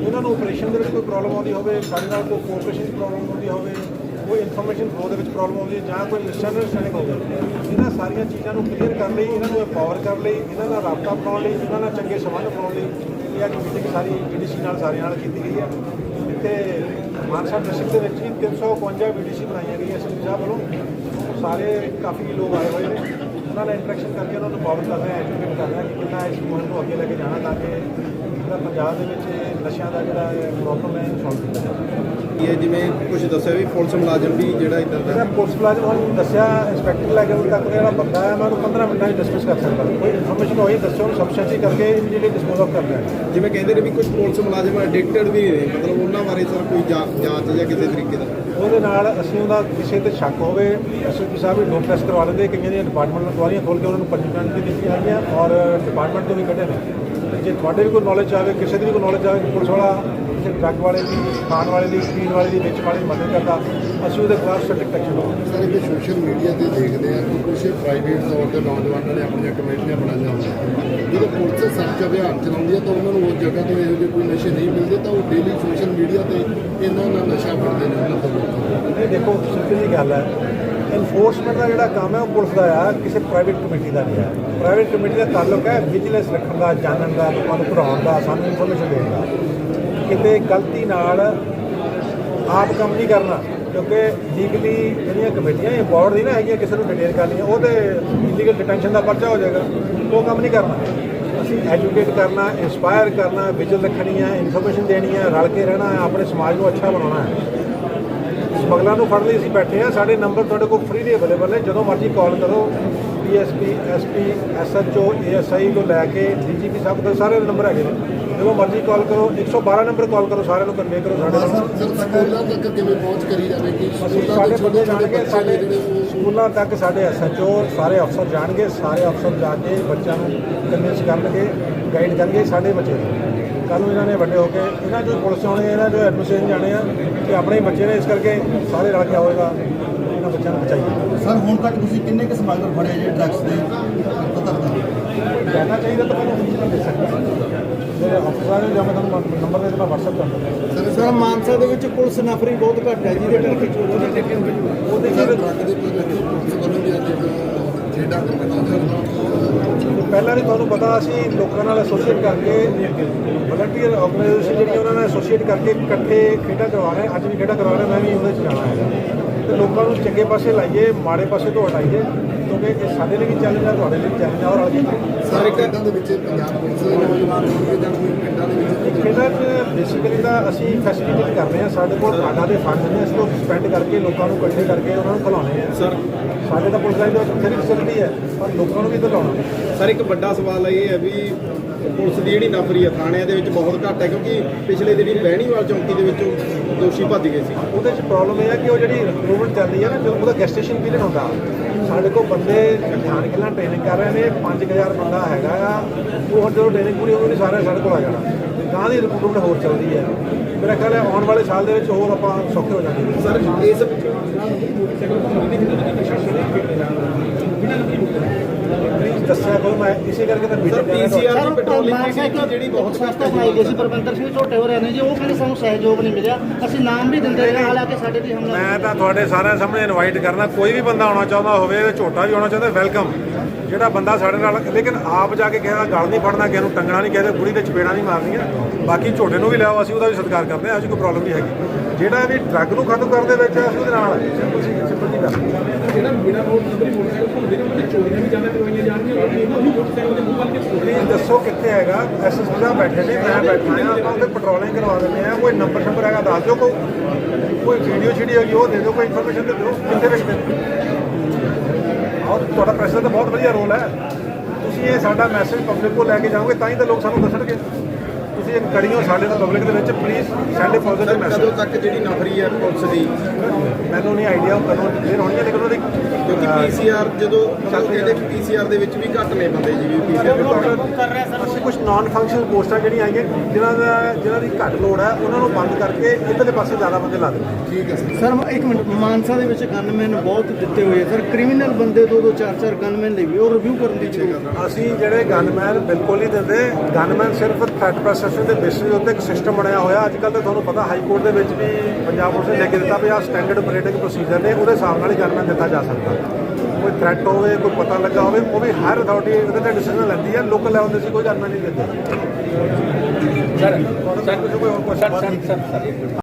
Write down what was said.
ਇਹਨਾਂ ਨੂੰ ਆਪਰੇਸ਼ਨ ਦੇ ਵਿੱਚ ਕੋਈ ਪ੍ਰੋਬਲਮ ਆਉਂਦੀ ਹੋਵੇ, ਸਾਡੇ ਨਾਲ ਕੋਈ ਕੋਆਪਰੇਸ਼ਨ ਦੀ ਪ੍ਰੋਬਲਮ ਆਉਂਦੀ ਹੋਵੇ, ਕੋਈ ਇਨਫੋਰਮੇਸ਼ਨ ਫਲੋ ਦੇ ਵਿੱਚ ਪ੍ਰੋਬਲਮ ਆਉਂਦੀ ਹੈ ਜਾਂ ਕੋਈ ਮਿਸਅੰਡਰਸਟੈਂਡਿੰਗ ਹੋਵੇ ਇਹਨਾਂ ਸਾਰੀਆਂ ਚੀਜ਼ਾਂ ਨੂੰ ਕਲੀਅਰ ਕਰਨ ਲਈ, ਇਹਨਾਂ ਨੂੰ ਐਮਪਾਵਰ ਕਰਨ ਲਈ, ਇਹਨਾਂ ਨਾਲ ਰਾਬਤਾ ਬਣਾਉਣ ਲਈ, ਇਹਨਾਂ ਨਾਲ ਚੰਗੇ ਸੰਬੰਧ ਬਣਾਉਣ ਲਈ ਇਹ ਅੱਜ ਮੀਟਿੰਗ ਸਾਰੀ ਬੀਡੀਸੀ ਨਾਲ ਸਾਰਿਆਂ ਨਾਲ ਕੀਤੀ ਗਈ ਹੈ। ਇੱਥੇ ਮਾਨਸਾ ਡਿਸਟ੍ਰਿਕਟ ਦੇ ਵਿੱਚ ਵੀ 352 ਬੀਡੀਸੀ ਬਣਾਈਆਂ ਗਈਆਂ ਐਸਪੀ ਸਾਹਿਬ ਵੱਲੋਂ। ਸਾਰੇ ਕਾਫੀ ਲੋਕ ਆਏ ਹੋਏ ਨੇ। ਉਹਨਾਂ ਨਾਲ ਇੰਟਰੈਕਸ਼ਨ ਕਰਕੇ ਉਹਨਾਂ ਨੂੰ ਪਾਵਰ ਕਰ ਰਹੇ ਐਜੂਕੇਟ ਕਰ ਰਹੇ ਕਿ ਕਿੰਨਾ ਇਸ ਮੁਹਿੰਮ ਨੂੰ ਅੱਗੇ ਲੈ ਕੇ ਜਾਣਾ ਤਾਂ ਕਿ ਜਿਹੜਾ ਪੰਜਾਬ ਦੇ ਵਿੱਚ ਇਹ ਨਸ਼ਿਆਂ ਦਾ ਜਿਹੜਾ ਪ੍ਰੋਬਲਮ ਹੈ ਸੋਲਵ ਕੀਤਾ ਜਾਵੇ ਇਹ ਜਿਵੇਂ ਕੁਝ ਦੱਸਿਆ ਵੀ ਪੁਲਿਸ ਮੁਲਾਜ਼ਮ ਵੀ ਜਿਹੜਾ ਇਦਾਂ ਦਾ? ਪੁਲਿਸ ਮੁਲਾਜ਼ਮ ਨੂੰ ਦੱਸਿਆ ਇੰਸਪੈਕਟਰ ਲੈਵਲ ਤੱਕ ਜਿਹੜਾ ਬੰਦਾ ਹੈ ਮੈਂ ਉਹਨੂੰ 15 ਮਿੰਟਾਂ 'ਚ ਡਿਸਕਸ ਕਰ ਸਕਦਾ। ਕੋਈ ਇਨਫੋਰਮੇਸ਼ਨ ਹੋਈ ਦੱਸੋ ਉਹਨੂੰ ਸਬਸਟੈਂਸੀ ਕਰਕੇ ਇਮੀਡੀਏਟਲੀ ਡਿਸਪੋਜ਼ ਆਫ ਕਰ ਲੈਣਾ ਜਿਵੇਂ ਕਹਿੰਦੇ ਨੇ ਵੀ ਕੁਝ ਪੁਲਿਸ ਮੁਲਾਜ਼ਮ ਐਡਿਕਟਡ ਵੀ ਨੇ ਮਤਲਬ ਉਹਨਾਂ ਬਾਰੇ ਸਰ ਕੋਈ ਜਾਂਚ ਜਾਂ ਕਿਸੇ ਤਰੀਕੇ ਦਾ? ਉਹਦੇ ਨਾਲ ਅਸੀਂ ਉਹਦਾ ਕਿਸੇ ਤੇ ਸ਼ੱਕ ਹੋਵੇ ਐਸਓਪੀ ਸਾਹਿਬ ਵੀ ਡੋਪ ਟੈਸਟ ਕਰਵਾ ਲੈਂਦੇ ਕਈਆਂ ਦੀਆਂ ਡਿਪਾਰਟਮੈਂਟ ਨੂੰ ਦੁਆਰੀਆਂ ਖੋਲ ਕੇ ਉਹਨਾਂ ਨੂੰ ਪੰਜੀਕਰਨ ਵੀ ਦਿੱਤੀ ਹੈਗੀਆਂ ਔਰ ਡਿਪਾਰਟਮੈਂਟ ਤੋਂ ਵੀ ਕੱਢੇ ਨੇ ਜੇ ਤੁਹਾਡੇ ਵੀ ਕੋਈ ਨੌਲੇਜ ਆਵੇ ਕਿਸੇ ਦੀ ਵੀ ਕੋਈ ਨੌਲੇਜ ਆਵੇ ਪੁਲਿਸ ਵਾਲਾ ਕਿਸੇ ਡਰੱਗ ਵਾਲੇ ਦੀ ਖਾਣ ਵਾਲੇ ਦੀ ਪੀਣ ਵਾਲੇ ਦੀ ਵੇਚ ਵਾਲੇ ਦੀ ਮਦਦ ਕਰਦਾ ਅਸੀਂ ਉਹਦੇ ਖਿਲਾਫ ਸਟ੍ਰਿਕਟ ਐਕਸ਼ਨ ਲਵਾਂਗੇ। ਸਾਰੇ ਕਿ ਸੋਸ਼ਲ ਮੀਡੀਆ ਤੇ ਦੇਖਦੇ ਆ ਕਿ ਕੁਝ ਪ੍ਰਾਈਵੇਟ ਤੌਰ ਤੇ ਨੌਜਵਾਨਾਂ ਨੇ ਆਪਣੀਆਂ ਕਮੇਟੀਆਂ ਬਣਾਈਆਂ ਹੁੰਦੀਆਂ ਜਦੋਂ ਪੁਲਿਸ ਸਰਚ ਅਭਿਆਨ ਚਲਾਉਂਦੀ ਹੈ ਤਾਂ ਉਹਨਾਂ ਨੂੰ ਉਸ ਜਗ੍ਹਾ ਤੋਂ ਇਹੋ ਜਿਹੇ ਕੋਈ ਨਸ਼ੇ ਨਹੀਂ ਮਿਲਦੇ ਤਾਂ ਉਹ ਡੇਲੀ ਸੋਸ਼ਲ ਮੀਡੀਆ ਤੇ ਇਹਨਾਂ ਨਾਲ ਨਸ਼ਾ ਫੜਦੇ ਨੇ ਉਹਨਾਂ ਤੋਂ। ਇਹ ਦੇਖੋ ਸਿੱਧੀ ਜੀ ਗੱਲ ਹੈ ਇਨਫੋਰਸਮੈਂਟ ਦਾ ਜਿਹੜਾ ਕੰਮ ਹੈ ਉਹ ਪੁਲਿਸ ਦਾ ਆ, ਕਿਸੇ ਪ੍ਰਾਈਵੇਟ ਕਮੇਟੀ ਦਾ ਨਹੀਂ ਆ। ਪ੍ਰਾਈਵੇਟ ਕਮੇਟੀ ਦਾ ਤਾਲੁਕ ਹੈ ਵਿਜੀਲੈਂਸ ਰੱਖਣ ਦਾ, ਜਾਣਨ ਦਾ, ਲੋਕਾਂ ਨੂੰ ਪੜਾਉਣ ਦਾ, ਸਾਨੂੰ ਇਨਫੋਰਮੇਸ਼ਨ ਦੇਣ ਦਾ। ਕਿਤੇ ਗਲਤੀ ਨਾਲ ਆਪ ਕੰਮ ਨਹੀਂ ਕਰਨਾ, ਕਿਉਂਕਿ ਲੀਗਲੀ ਜਿਹੜੀਆਂ ਕਮੇਟੀਆਂ ਇਹ ਬੋਰਡ ਦੀ ਨਾ ਹੈਗੀਆਂ, ਕਿਸੇ ਨੂੰ ਡਿਟੇਲ ਕਰਨੀਆਂ ਉਹ ਤੇ ਲੀਗਲ ਡਿਟੈਂਸ਼ਨ ਦਾ ਪਰਚਾ ਹੋ ਜਾਏਗਾ, ਉਹ ਕੰਮ ਨਹੀਂ ਕਰਨਾ। ਅਸੀਂ ਐਜੂਕੇਟ ਕਰਨਾ ਇੰਸਪਾਇਰ ਕਰਨਾ ਵਿਜਲ ਰੱਖਣੀ ਹੈ ਇਨਫੋਰਮੇਸ਼ਨ ਦੇਣੀ ਹੈ ਰਲ ਕੇ ਰਹਿਣਾ ਹੈ ਆਪਣੇ ਸਮਾਜ ਨੂੰ ਅੱਛਾ ਬਣਾਉਣਾ ਹੈ ਸਮਗਲਰਾਂ ਨੂੰ ਫੜ ਲਈ ਅਸੀਂ ਬੈਠੇ ਆ ਸਾਡੇ ਨੰਬਰ ਤੁਹਾਡੇ ਕੋਲ ਫ੍ਰੀ ਦੇ ਅਵੇਲੇਬਲ ਨੇ ਜਦੋਂ ਮਰਜ਼ੀ ਕਾਲ ਕਰੋ ਡੀਐਸਪੀ ਐਸਪੀ ਐਸਐਚਓ ਏਐਸਆਈ ਤੋਂ ਲੈ ਕੇ ਡੀਜੀਪੀ ਸਾਹਿਬ ਤੱਕ ਸਾਰੇ ਨੰਬਰ ਹੈਗੇ ਨੇ ਜਦੋਂ ਮਰਜ਼ੀ ਕਾਲ ਕਰੋ 112 ਨੰਬਰ ਕਾਲ ਕਰੋ ਸਾਰਿਆਂ ਨੂੰ ਕਨਵੇ ਕਰੋ ਸਾਡੇ ਨਾਲ ਸਰ ਤੱਕ ਕਿਵੇਂ ਪਹੁੰਚ ਕਰੀ ਜਾਵੇ ਕਿ ਅਸੀਂ ਸਕੂਲਾਂ ਸਾਡੇ ਬੰਦੇ ਜਾਣਗੇ ਸਾਡੇ ਸਕੂਲਾਂ ਤੱਕ ਸਾਡੇ ਐਸਐਚਓ ਸਾਰੇ ਅਫਸਰ ਜਾਣਗੇ ਸਾਰੇ ਅਫਸਰ ਜਾ ਕੇ ਬੱਚਿਆਂ ਨੂੰ ਕਨਵਿੰਸ ਕਰਨਗੇ ਗਾਈਡ ਕਰਨਗੇ ਸਾਡੇ ਬੱਚੇ ਕੱਲ ਨੂੰ ਇਹਨਾਂ ਨੇ ਵੱਡੇ ਹੋ ਕੇ ਇਹਨਾਂ ਜੋ ਪੁਲਿਸ ਆਉਣੇ ਇਹਨਾਂ ਜੋ ਐਡਮਿਨਿਸਟ੍ਰੇਸ਼ਨ ਜਾਣੇ ਆ ਕਿ ਆਪਣੇ ਹੀ ਬੱਚੇ ਨੇ ਇਸ ਕਰਕੇ ਸਾਰੇ ਰਲ ਕੇ ਹੋਏਗਾ ਇਹਨਾਂ ਬੱਚਿਆਂ ਨੂੰ ਬਚਾਈਏ। ਸਰ ਹੁਣ ਤੱਕ ਤੁਸੀਂ ਕਿੰਨੇ ਕੁ ਸਮਗਲਰ ਫੜੇ ਜੇ ਡਰੱਗਸ ਦੇ? ਪਤਾ ਜਾਣਾ ਚਾਹੀਦਾ ਤਾਂ ਮੈਨੂੰ ਨਹੀਂ ਦੇ ਸਕਦਾ ਮੇਰੇ ਅਫਸਰਾਂ ਨੇ ਜਾਂ ਮੈਂ ਤੁਹਾਨੂੰ ਨੰਬਰ ਦੇ ਦੇਣਾ WhatsApp ਕਰ ਦਿੰਦਾ। ਸਰ ਮਾਨਸਾ ਦੇ ਵਿੱਚ ਪੁਲਿਸ ਨਫਰੀ ਬਹੁਤ ਘੱਟ ਹੈ ਜਿਹਦੇ ਕਰਕੇ ਚੋਰੀ ਦੇ ਉਹਦੇ ਸਰ ਵਿੱਚ ਡਰੱਗ ਦੇ ਪ੍ਰਤੀ ਪੁਲਿਸ ਵੱਲੋਂ ਵੀ ਅੱਜ ਇੱਕ ਜਿਹੜਾ ਕਰਵਾਇਆ ਜਾ ਰਿਹਾ ਪਹਿਲਾਂ ਵੀ ਤੁਹਾਨੂੰ ਪਤਾ ਅਸੀਂ ਲੋਕਾਂ ਨਾਲ ਐਸੋਸੀਏਟ ਕਰਕੇ ਵਲੰਟੀਅਰ ਆਰਗੇਨਾਈਜੇਸ਼ਨ ਜਿਹੜੀ ਉਹਨਾਂ ਨਾਲ ਐਸੋਸੀਏਟ ਕਰਕੇ ਇਕੱਠੇ ਖੇਡਾਂ ਕਰਵਾ ਰਹੇ ਅੱਜ ਵੀ ਖੇਡਾਂ ਕਰਵਾ ਰਹੇ ਮੈਂ ਵੀ ਉਹਦੇ 'ਚ ਜਾਣਾ ਹੈ ਤੇ ਲੋਕਾਂ ਨੂੰ ਚੰਗੇ ਪਾਸੇ ਲਾਈਏ ਮਾੜੇ ਪਾਸੇ ਤੋਂ ਹਟਾਈਏ। ਕਿਉਂਕਿ ਇਹ ਸਾਡੇ ਲਈ ਵੀ ਚੈਲੰਜ ਹੈ ਤੁਹਾਡੇ ਲਈ ਵੀ ਚੈਲੰਜ ਹੈ ਔਰ ਅੱਗੇ ਸਾਰੇ ਪਿੰਡਾਂ ਦੇ ਵਿੱਚ ਪੰਜਾਬ ਪੁਲਿਸ ਦੇ ਨੌਜਵਾਨ ਹੋਣਗੇ ਜਾਂ ਕੋਈ ਪਿੰਡਾਂ ਦੇ ਵਿੱਚ ਖੇਡਾਂ 'ਚ ਬੇਸਿਕਲੀ ਤਾਂ ਅਸੀਂ ਫੈਸਿਲਿਟੇਟ ਕਰ ਰਹੇ ਹਾਂ ਸਾਡੇ ਕੋਲ ਆਡਾ ਦੇ ਫੰਡ ਨੇ ਅਸੀਂ ਉਹ ਸਪੈਂਡ ਕਰਕੇ ਲੋਕਾਂ ਨੂੰ ਇਕੱਠੇ ਕਰਕੇ ਉਹਨਾਂ ਨੂੰ ਖਿਲਾਉਣੇ ਆ। ਸਰ ਸਾਡੇ ਤਾਂ ਪੁਲਿਸ ਲਾਈਨ ਦੇ ਵਿੱਚ ਬਥੇਰੀ ਫੈਸਿਲਿਟੀ ਹੈ ਪਰ ਲੋਕਾਂ ਨੂੰ ਵੀ ਦਿਲਾਉਣਾ ਸਰ ਇੱਕ ਵੱਡਾ ਸਵਾਲ ਇਹ ਹੈ ਵੀ ਪੁਲਿਸ ਦੀ ਜਿਹੜੀ ਨਫਰੀ ਹੈ ਥਾਣਿਆਂ ਦੇ ਵਿੱਚ ਬਹੁਤ ਘੱਟ ਹੈ ਕਿਉਂਕਿ ਪਿਛਲੇ ਦਿਨੀ ਬਹਿਣੀਵਾਲ ਚੌਂਕੀ ਦੇ ਵਿੱਚੋਂ ਦੋਸ਼ੀ ਭੱਜ ਗਏ ਸੀ। ਉਹਦੇ 'ਚ ਪ੍ਰੋਬਲਮ ਇਹ ਹੈ ਕਿ ਉਹ ਜਿਹੜੀ ਰਿਕਰੂਟਮੈਂਟ ਚੱਲਦੀ ਹੈ ਨਾ ਜਦੋਂ ਉਹਦਾ ਗੈਸਟੇਸ਼ਨ ਪੀਰੀਅਡ ਹੁੰਦਾ ਸਾਡੇ ਕੋਲ ਬੰਦੇ ਧਿਆਨ ਕਿਲਾ ਟ੍ਰੇਨਿੰਗ ਕਰ ਰਹੇ ਨੇ 5000 ਬੰਦਾ ਹੈਗਾ ਆ ਉਹ ਹੁਣ ਜਦੋਂ ਟ੍ਰੇਨਿੰਗ ਪੂਰੀ ਹੋਊਗੀ ਸਾਰੇ ਸਾਡੇ ਕੋਲ ਆ ਜਾਣਾ। ਗਾਂ ਦੀ ਰਿਕਰੂਟਮੈਂਟ ਹੋਰ ਚੱਲਦੀ ਹੈ। ਮੇਰਾ ਖਿਆਲ ਹੈ ਆਉਣ ਵਾਲੇ ਸਾਲ ਦੇ ਵਿੱਚ ਹੋਰ ਆਪਾਂ ਸੌਖੇ ਹੋ ਜਾਵਾਂਗੇ। ਸਰ ਇਸ ਦੱਸਿਆ ਕਰੋ ਮੈਂ ਇਸੇ ਕਰਕੇ ਤਾਂ ਸਰ ਮੀਟਿੰਗ ਕਰ ਰਿਹਾ ਪੀਸੀਆਰ ਦੀ ਪੈਟਰੋਲਿੰਗ ਮਾਨਸਾ ਇੱਕ ਜਿਹੜੀ ਬਹੁਤ ਸੰਸਥਾ ਬਣਾਈ ਗਈ ਸੀ ਪਰਮਿੰਦਰ ਸਿੰਘ ਝੋਟੇ ਹੋ ਰਹੇ ਨੇ ਜੀ ਉਹ ਕਹਿੰਦੇ ਸਾਨੂੰ ਸਹਿਯੋਗ ਨਹੀਂ ਮਿਲਿਆ। ਅਸੀਂ ਨਾਮ ਵੀ ਦਿੰਦੇ ਰਹੇ ਹਾਲਾਂਕਿ ਸਾਡੇ ਤੇ ਹਮਲਾ ਮੈਂ ਤਾਂ ਤੁਹਾਡੇ ਸਾਰਿਆਂ ਸਾਹਮਣੇ ਇਨਵਾਈਟ ਕਰਨਾ ਕੋਈ ਵੀ ਬੰਦਾ ਆਉਣਾ ਚਾਹੁੰਦਾ ਹੋਵੇ ਝੋਟਾ ਵੀ ਆਉਣਾ ਚਾਹੁੰਦਾ ਵੈਲਕਮ ਜਿਹੜਾ ਬੰਦਾ ਸਾਡੇ ਨਾਲ ਲੇਕਿਨ ਆਪ ਜਾ ਕੇ ਕਿਸੇ ਦਾ ਗਲ ਨਹੀਂ ਫੜਨਾ ਕਿਸੇ ਨੂੰ ਟੰਗਣਾ ਨਹੀਂ ਕਿਸੇ ਦੇ ਬੁੜੀ ਤੇ ਚਪੇੜਾ ਨਹੀਂ ਮਾਰਨੀਆਂ। ਬਾਕੀ ਝੋਟੇ ਨੂੰ ਵੀ ਲਿਆਓ ਅਸੀਂ ਉਹਦਾ ਵੀ ਸਤਿਕਾਰ ਕਰਦੇ ਹਾਂ ਅਸੀਂ ਕੋਈ ਪ੍ਰੋਬਲਮ ਨਹੀਂ ਹੈਗੀ। ਜਿਹੜਾ ਵੀ ਡਰੱਗ ਨੂੰ ਖਤਮ ਕਰਨ ਦੇ ਵਿੱਚ ਅਸੀਂ ਉਹਦੇ ਨਾਲ ਸਿੰਪਲ ਸੀ ਸਿੰਪਲ ਜੀ ਗੱਲ। ਜਿਹੜਾ ਬਿਨਾਂ ਨੋਟ ਨੰਬਰੀ ਮੋਟਰਸਾਈਕਲ ਘੁੰਮਦੇ ਨੇ ਉਹਦੇ ਚੋਰੀਆਂ ਵੀ ਜ਼ਿਆਦਾ ਕਰਵਾਈਆਂ ਜਾਣਗੀਆਂ ਔਰ ਇਹਨਾਂ ਨੂੰ ਮੋਟਰਸਾਈਕਲ ਦੇ ਮੂੰਹ ਵੱਲ ਕੇ ਸੋਚਦੇ ਪਲੀਜ਼ ਦੱਸੋ ਕਿੱਥੇ ਹੈਗਾ? ਐਸਐਸ ਸਾਹਿਬ ਬੈਠੇ ਨੇ ਮੈਂ ਬੈਠਾ ਹਾਂ ਆਪਾਂ ਉਹਦੇ ਪੈਟਰੋਲਿੰਗ ਕਰਵਾ ਦਿੰਦੇ ਆ ਕੋਈ ਨੰਬਰ ਨੰਬਰ ਹੈਗਾ ਦੱਸ ਦਿਓ ਕੋਈ ਕੋਈ ਵੀਡੀਓ ਛੀਡੀ ਹੈਗੀ ਉਹ ਦੇ ਦਿਓ ਕੋਈ ਇਨਫੋਰਮੇਸ਼ਨ ਦੇ ਦਿਓ। ਕਿੱਥੇ ਵੇਚਦੇ ਨੇ? ਬਹੁਤ ਤੁਹਾਡਾ ਪ੍ਰੈਸ਼ਰ ਦਾ ਤਾਂ ਬਹੁਤ ਵਧੀਆ ਰੋਲ ਹੈ। ਤੁਸੀਂ ਇਹ ਸਾਡਾ ਮੈਸੇਜ ਪਬਲਿਕ ਕੋਲ ਲੈ ਕੇ ਜਾਓਗੇ, ਤਾਂ ਹੀ ਤਾਂ ਲੋਕ ਸਾਨੂੰ ਦੱਸਣਗੇ। ਤੁਸੀਂ ਇੱਕ ਕੜੀਓ ਸਾਡੇ ਨਾਲ ਪਬਲਿਕ ਦੇ ਵਿੱਚ please send a positive sir message ਕਦੋਂ ਤੱਕ ਜਿਹੜੀ ਨਫਰੀ ਹੈ ਪੁਲਿਸ ਦੀ? ਮੈਨੂੰ ਨਹੀਂ ਆਈਡੀਆ ਕਦੋਂ ਕਲੀਅਰ ਹੋਣੀ ਹੈ ਲੇਕਿਨ ਉਹਦੀ ਕਿਉਂਕਿ ਪੀਸੀਆਰ ਜਦੋਂ ਮਤਲਬ ਕਹਿੰਦੇ ਪੀਸੀਆਰ ਦੇ ਵਿੱਚ ਵੀ ਘੱਟ ਨੇ ਬੰਦੇ ਜੀ ਵੀ ਪੀਸੀਆਰ ਅਸੀਂ ਕੁਝ ਨਾਨ ਫੰਕਸ਼ਨਲ ਪੋਸਟਾਂ ਜਿਹੜੀਆਂ ਆਈਆਂ ਜਿਨ੍ਹਾਂ ਦਾ ਜਿਨ੍ਹਾਂ ਦੀ ਘੱਟ ਲੋੜ ਹੈ ਉਹਨਾਂ ਨੂੰ ਬੰਦ ਕਰਕੇ ਇੱਧਰਲੇ ਪਾਸੇ ਜ਼ਿਆਦਾ ਬੰਦੇ ਲਾ ਦਿੰਦੇ ਠੀਕ ਹੈ ਸਰ। ਸਰ ਇੱਕ ਮਿੰਟ ਮਾਨਸਾ ਦੇ ਵਿੱਚ ਗਨਮੈਨ ਬਹੁਤ ਦਿੱਤੇ ਹੋਏ ਸਰ ਕ੍ਰਿਮੀਨਲ ਬੰਦੇ ਦੋ ਦੋ ਚਾਰ ਚਾਰ ਗਨਮੈਨ ਲਈ ਵੀ ਉਹ ਰਿਵਿਊ ਕਰਨ ਦੀ ਅਸੀਂ ਜਿਹੜੇ ਗਨਮੈਨ ਬਿਲਕੁਲ ਨਹੀਂ ਦਿੰਦੇ ਗਨਮੈਨ ਸਿਰਫ ਥ੍ਰੈਟ ਪ੍ਰੋਸੈਸ ਇਨਵੈਸਟੀਗੇਸ਼ਨ ਦੇ ਬੇਸਿਸ ਦੇ ਉੱਤੇ ਇੱਕ ਸਿਸਟਮ ਬਣਿਆ ਹੋਇਆ ਅੱਜ ਕੱਲ੍ਹ ਤਾਂ ਤੁਹਾਨੂੰ ਪਤਾ ਹਾਈ ਕੋਰਟ ਦੇ ਵਿੱਚ ਵੀ ਪੰਜਾਬ ਪੁਲਿਸ ਨੇ ਲਿਖ ਕੇ ਦਿੱਤਾ ਵੀ ਆਹ ਸਟੈਂਡਰਡ ਆਪਰੇਟਿੰਗ ਪ੍ਰੋਸੀਜਰ ਨੇ ਉਹਦੇ ਹਿਸਾਬ ਨਾਲ ਹੀ ਗਨਮੈਨ ਦਿੱਤਾ ਜਾ ਸਕਦਾ ਕੋਈ ਥ੍ਰੈਟ ਹੋਵੇ ਕੋਈ ਪਤਾ ਲੱਗਾ ਹੋਵੇ ਉਹ ਵੀ ਹਰ ਅਥਾਰਟੀ ਉਹਦੇ ਤੇ ਡਿਸੀਜਨ ਲੈਂਦੀ ਹੈ ਲੋਕਲ ਲੈਵਲ ਤੇ ਸੀ ਕੋਈ ਗਨਮੈਨ ਨਹੀਂ ਦਿੰਦੇ ਸਰ ਸਰ ਕੋਈ ਹੋਰ ਕੁਐਸਚਨ ਸਰ ਸਰ